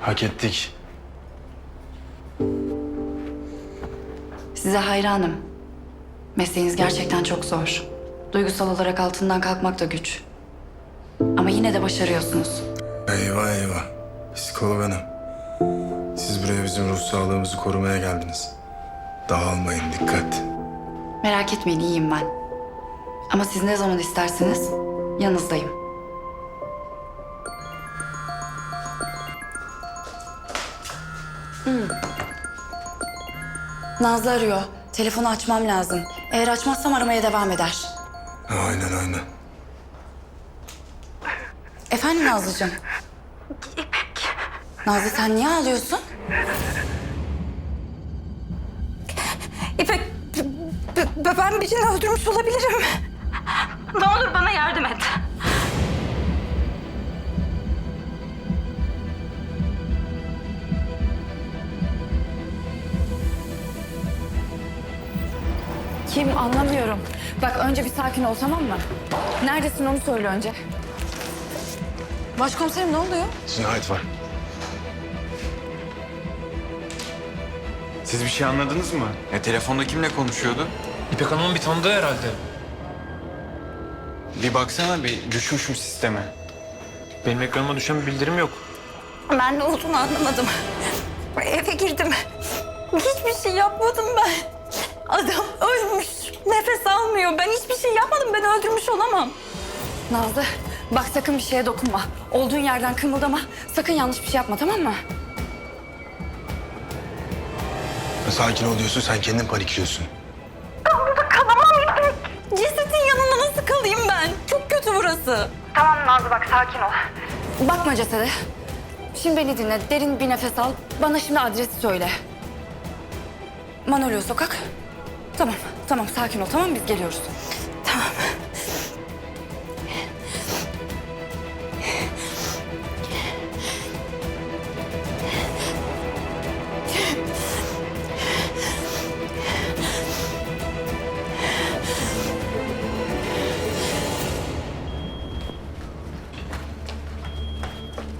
Hak ettik. Size hayranım. Mesleğiniz gerçekten çok zor. Duygusal olarak altından kalkmak da güç. Ama yine de başarıyorsunuz. Eyvah eyvah. Psikolog hanım. Siz buraya bizim ruh sağlığımızı korumaya geldiniz. Dağılmayın dikkat. Merak etmeyin iyiyim ben. Ama siz ne zaman isterseniz yanınızdayım. Nazlı arıyor. Telefonu açmam lazım. Eğer açmazsam aramaya devam eder. Aynen aynen. Efendim Nazlıcığım? İpek. Nazlı sen niye ağlıyorsun? İpek, b- b- ben birini öldürmüş olabilirim. Ne olur bana yardım et. Kim anlamıyorum. Bak önce bir sakin ol tamam mı? Neredesin onu söyle önce. Başkomiserim ne oluyor? Cinayet var. Siz bir şey anladınız mı? E telefonda kimle konuşuyordu? İpek Hanım'ın bir tanıdığı herhalde. Bir baksana bir düşmüş mü sisteme? Benim ekranıma düşen bir bildirim yok. Ben ne olduğunu anlamadım. Eve girdim. Hiçbir şey yapmadım ben. Adam ölmüş. Nefes almıyor. Ben hiçbir şey yapmadım. Ben öldürmüş olamam. Nazlı bak sakın bir şeye dokunma. Olduğun yerden kımıldama. Sakın yanlış bir şey yapma tamam mı? Sakin ol diyorsun sen kendin panikliyorsun. Cesetin yanında nasıl kalayım ben? Çok kötü burası. Tamam Nazlı bak sakin ol. Bakma cesede. Şimdi beni dinle. Derin bir nefes al. Bana şimdi adresi söyle. Manolyo Sokak. Tamam, tamam sakin ol tamam? Biz geliyoruz. Tamam. Hı.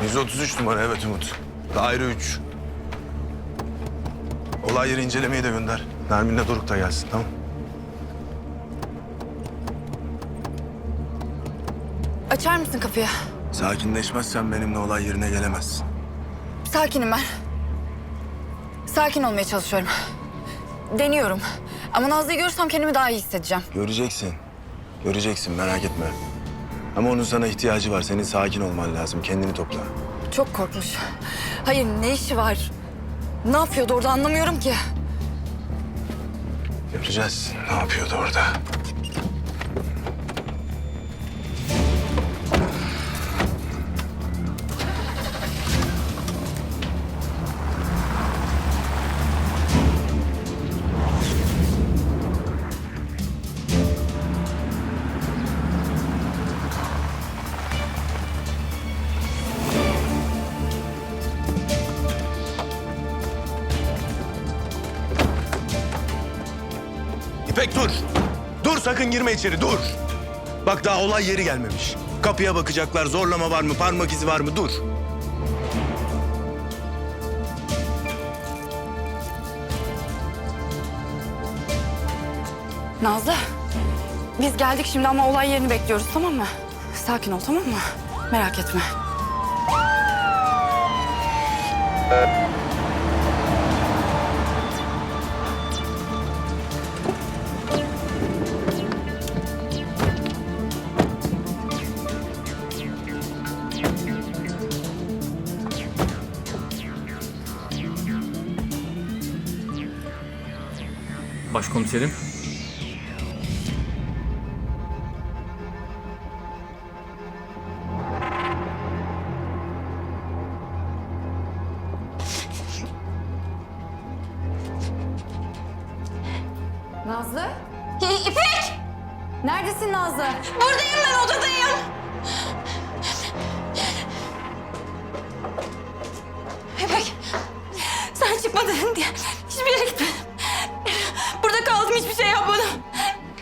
133 numara evet Umut. Daire 3. Olay yeri incelemeyi de gönder. Nermin'le Doruk da gelsin tamam Açar mısın kapıyı? Sakinleşmezsen benimle olay yerine gelemezsin. Sakinim ben. Sakin olmaya çalışıyorum. Deniyorum. Ama Nazlı'yı görürsem kendimi daha iyi hissedeceğim. Göreceksin. Göreceksin merak etme. Ama onun sana ihtiyacı var. Senin sakin olman lazım. Kendini topla. Çok korkmuş. Hayır ne işi var? Ne yapıyordu orada anlamıyorum ki. Göreceğiz. Ne yapıyordu orada? Sakın girme içeri dur. Bak daha olay yeri gelmemiş. Kapıya bakacaklar. Zorlama var mı? Parmak izi var mı? Dur. Nazlı, biz geldik şimdi ama olay yerini bekliyoruz tamam mı? Sakin ol tamam mı? Merak etme. Başkomiserim.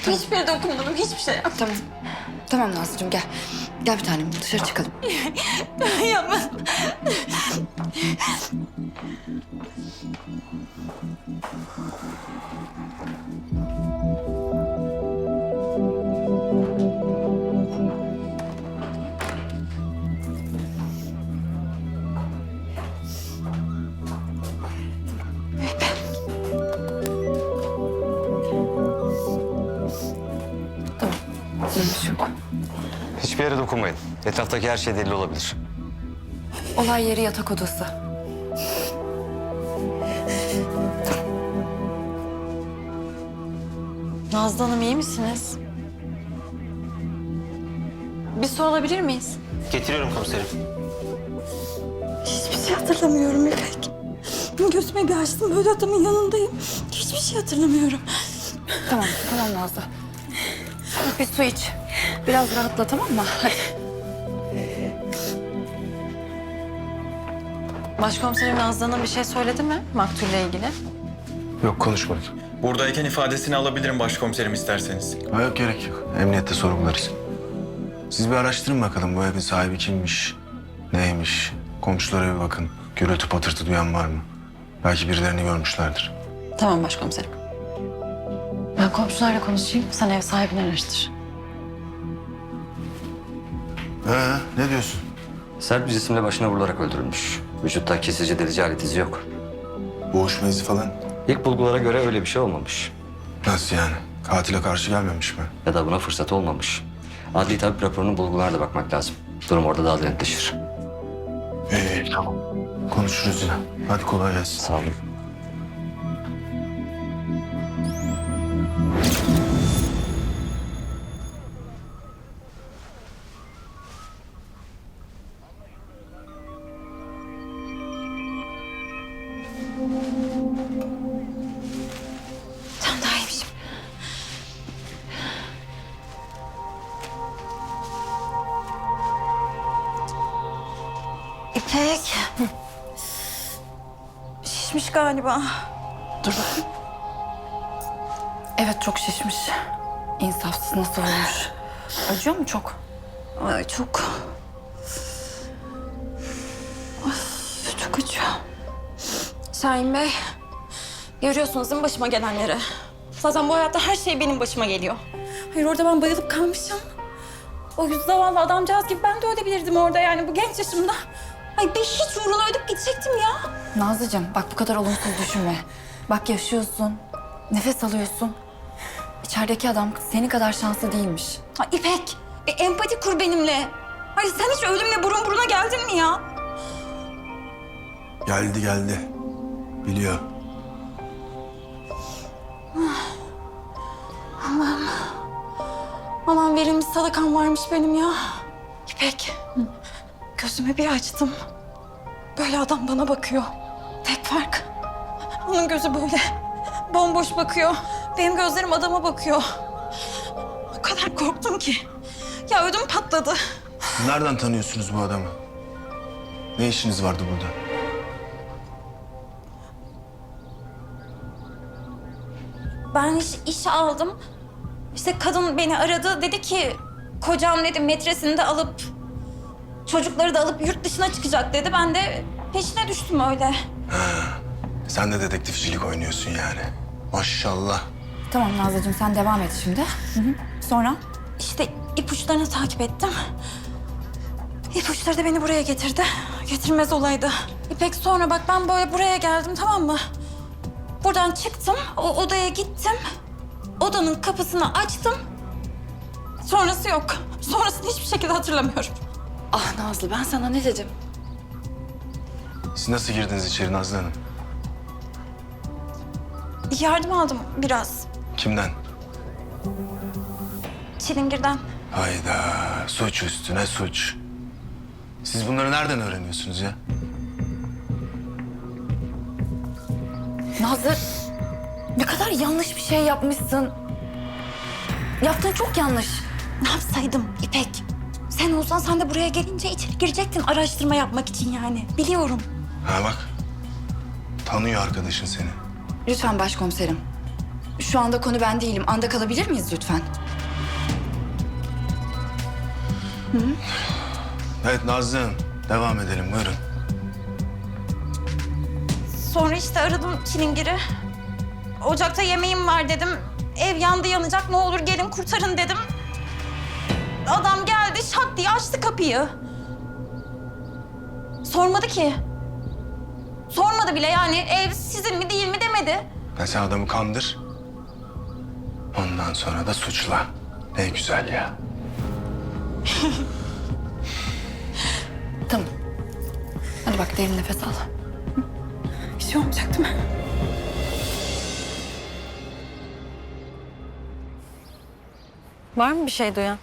Hiçbir yere dokunmadım hiçbir şey yapmadım. Tamam. Tamam Nazlıcığım gel. Gel bir tanem dışarı çıkalım. Yapmadım. Hiçbir yere dokunmayın. Etraftaki her şey delil olabilir. Olay yeri yatak odası. Nazlı Hanım iyi misiniz? Bir su alabilir miyiz? Getiriyorum komiserim. Hiçbir şey hatırlamıyorum İpek. Gözüme bir açtım böyle adamın yanındayım. Hiçbir şey hatırlamıyorum. Tamam, tamam Nazlı. Bir su iç. Biraz rahatla tamam mı? Hadi. Başkomiserim Nazlı Hanım bir şey söyledi mi maktulle ilgili? Yok konuşmadık. Buradayken ifadesini alabilirim başkomiserim isterseniz. Ha, yok gerek yok. Emniyette sorgularız. Siz bir araştırın bakalım bu evin sahibi kimmiş, neymiş. Komşulara bir bakın. Gürültü patırtı duyan var mı? Belki birilerini görmüşlerdir. Tamam başkomiserim. Ben komşularla konuşayım. Sen ev sahibini araştır. Ee, ne diyorsun? Sert bir cisimle başına vurularak öldürülmüş. Vücutta kesici delici alet izi yok. Boğuşma izi falan. İlk bulgulara göre öyle bir şey olmamış. Nasıl yani? Katile karşı gelmemiş mi? Ya da buna fırsat olmamış. Adli tabip raporunun bulgularına da bakmak lazım. Durum orada daha da netleşir. İyi, tamam. Konuşuruz yine. Hadi kolay gelsin. Sağ olun. İpek. Şişmiş galiba. Dur bakayım. Evet çok şişmiş. İnsafsız nasıl olmuş? Acıyor mu çok? Ay çok. Of, çok acıyor. Şahin Bey, görüyorsunuz değil mi başıma gelenleri? Zaten bu hayatta her şey benim başıma geliyor. Hayır orada ben bayılıp kalmışım. O yüz zavallı adamcağız gibi ben de ölebilirdim orada yani bu genç yaşımda. Ay bir hiç uğruna ödüp gidecektim ya. Nazlıcığım bak bu kadar olumsuz düşünme. Bak yaşıyorsun, nefes alıyorsun. İçerideki adam senin kadar şanslı değilmiş. Ay İpek, bir empati kur benimle. Ay sen hiç ölümle burun buruna geldin mi ya? Geldi geldi. Biliyor. Aman verilmiş sadakam varmış benim ya. İpek, gözümü bir açtım. Böyle adam bana bakıyor. Tek fark. Onun gözü böyle bomboş bakıyor. Benim gözlerim adama bakıyor. O kadar korktum ki. Ya ödüm patladı. Nereden tanıyorsunuz bu adamı? Ne işiniz vardı burada? Ben iş, iş aldım. İşte kadın beni aradı. Dedi ki kocam dedi metresini de alıp çocukları da alıp yurt dışına çıkacak dedi. Ben de peşine düştüm öyle. Sen de dedektifcilik oynuyorsun yani. Maşallah. Tamam Nazlıcığım sen devam et şimdi. Hı hı. Sonra? İşte ipuçlarını takip ettim. İpuçları da beni buraya getirdi. Getirmez olaydı. İpek sonra bak ben böyle buraya geldim tamam mı? Buradan çıktım, o odaya gittim. Odanın kapısını açtım. Sonrası yok. Sonrasını hiçbir şekilde hatırlamıyorum. Ah Nazlı ben sana ne dedim? Siz nasıl girdiniz içeri Nazlı Hanım? Yardım aldım biraz. Kimden? Çilingir'den. Hayda, suç üstüne suç. Siz bunları nereden öğreniyorsunuz ya? Nazlı ne kadar yanlış bir şey yapmışsın. Yaptığın çok yanlış. Ne yapsaydım İpek? Sen olsan sen de buraya gelince içeri girecektin araştırma yapmak için yani. Biliyorum. Ha bak, tanıyor arkadaşın seni. Lütfen başkomiserim. Şu anda konu ben değilim. Anda kalabilir miyiz lütfen? Evet Nazlı Hanım, devam edelim buyurun. Sonra işte aradım Çilingir'i. Ocakta yemeğim var dedim. Ev yandı yanacak ne olur gelin kurtarın dedim. Adam geldi şak diye açtı kapıyı. Sormadı ki. Sormadı bile yani ev sizin mi değil mi demedi. Ben sen adamı kandır. Ondan sonra da suçla. Ne güzel ya. Tamam. Hadi bak derin nefes al. Bir şey olmayacak değil mi? Var mı bir şey duyan?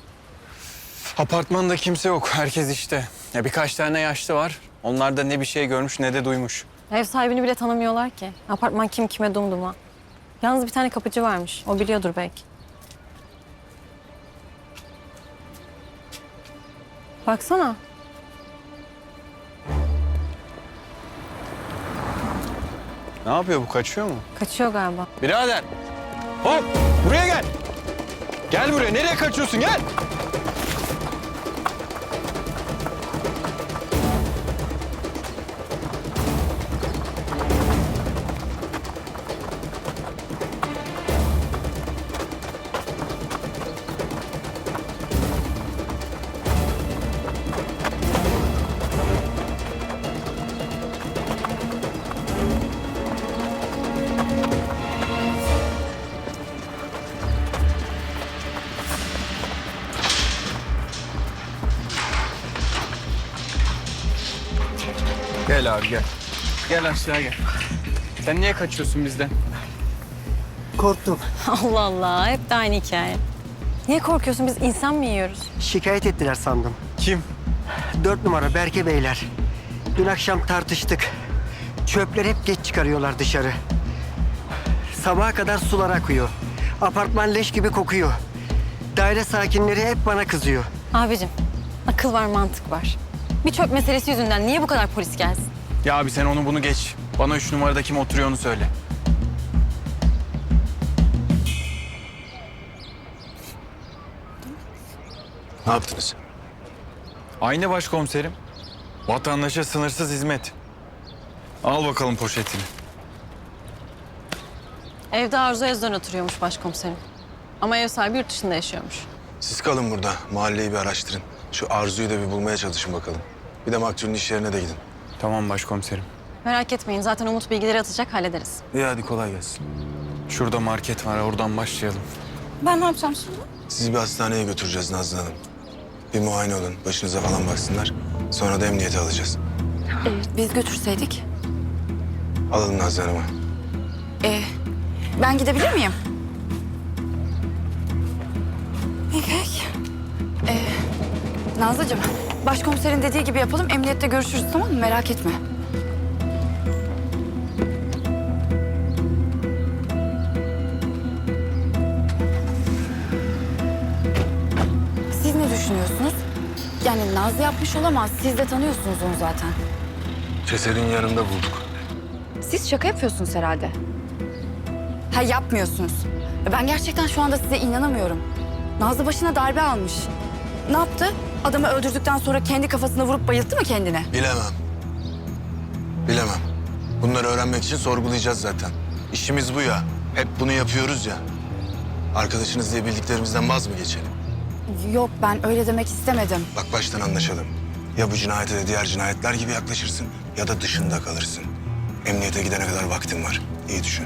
Apartmanda kimse yok. Herkes işte. Ya birkaç tane yaşlı var. Onlar da ne bir şey görmüş ne de duymuş. Ev sahibini bile tanımıyorlar ki. Apartman kim kime dumduma. Yalnız bir tane kapıcı varmış. O biliyordur belki. Baksana. Ne yapıyor bu? Kaçıyor mu? Kaçıyor galiba. Birader! Hop! Buraya gel! Gel buraya. Nereye kaçıyorsun? Gel! Gel abi gel. Gel aşağı gel. Sen niye kaçıyorsun bizden? Korktum. Allah Allah. Hep de aynı hikaye. Niye korkuyorsun? Biz insan mı yiyoruz? Şikayet ettiler sandım. Kim? Dört numara Berke Beyler. Dün akşam tartıştık. Çöpleri hep geç çıkarıyorlar dışarı. Sabaha kadar sular akıyor. Apartman leş gibi kokuyor. Daire sakinleri hep bana kızıyor. Abicim, akıl var, mantık var. Bir çöp meselesi yüzünden niye bu kadar polis gelsin? Ya abi sen onu bunu geç. Bana üç numarada kim oturuyor onu söyle. Ne yaptınız? Aynı başkomiserim. Vatandaşa sınırsız hizmet. Al bakalım poşetini. Evde Arzu Ezden oturuyormuş başkomiserim. Ama ev sahibi yurt dışında yaşıyormuş. Siz kalın burada. Mahalleyi bir araştırın. Şu Arzu'yu da bir bulmaya çalışın bakalım. Bir de maktulün iş yerine de gidin. Tamam başkomiserim. Merak etmeyin zaten Umut bilgileri atacak hallederiz. İyi hadi kolay gelsin. Şurada market var oradan başlayalım. Ben ne yapacağım şimdi? Sizi bir hastaneye götüreceğiz Nazlı Hanım. Bir muayene olun. Başınıza falan baksınlar. Sonra da emniyete alacağız. Biz götürseydik. Alalım Nazlı Hanım'ı. Ee, ben gidebilir miyim? Peki. Ee, Nazlıcığım, başkomiserin dediği gibi yapalım. Emniyette görüşürüz tamam mı? Merak etme. Siz ne düşünüyorsunuz? Yani Nazlı yapmış olamaz. Siz de tanıyorsunuz onu zaten. Cesedin yanında bulduk. Siz şaka yapıyorsunuz herhalde. Ha yapmıyorsunuz. Ben gerçekten şu anda size inanamıyorum. Nazlı başına darbe almış. Ne yaptı? Adamı öldürdükten sonra kendi kafasına vurup bayılttı mı kendine? Bilemem. Bilemem. Bunları öğrenmek için sorgulayacağız zaten. İşimiz bu ya. Hep bunu yapıyoruz ya. Arkadaşınız diye bildiklerimizden vaz mı geçelim? Yok ben öyle demek istemedim. Bak baştan anlaşalım. Ya bu cinayete de diğer cinayetler gibi yaklaşırsın ya da dışında kalırsın. Emniyete gidene kadar vaktin var. İyi düşün.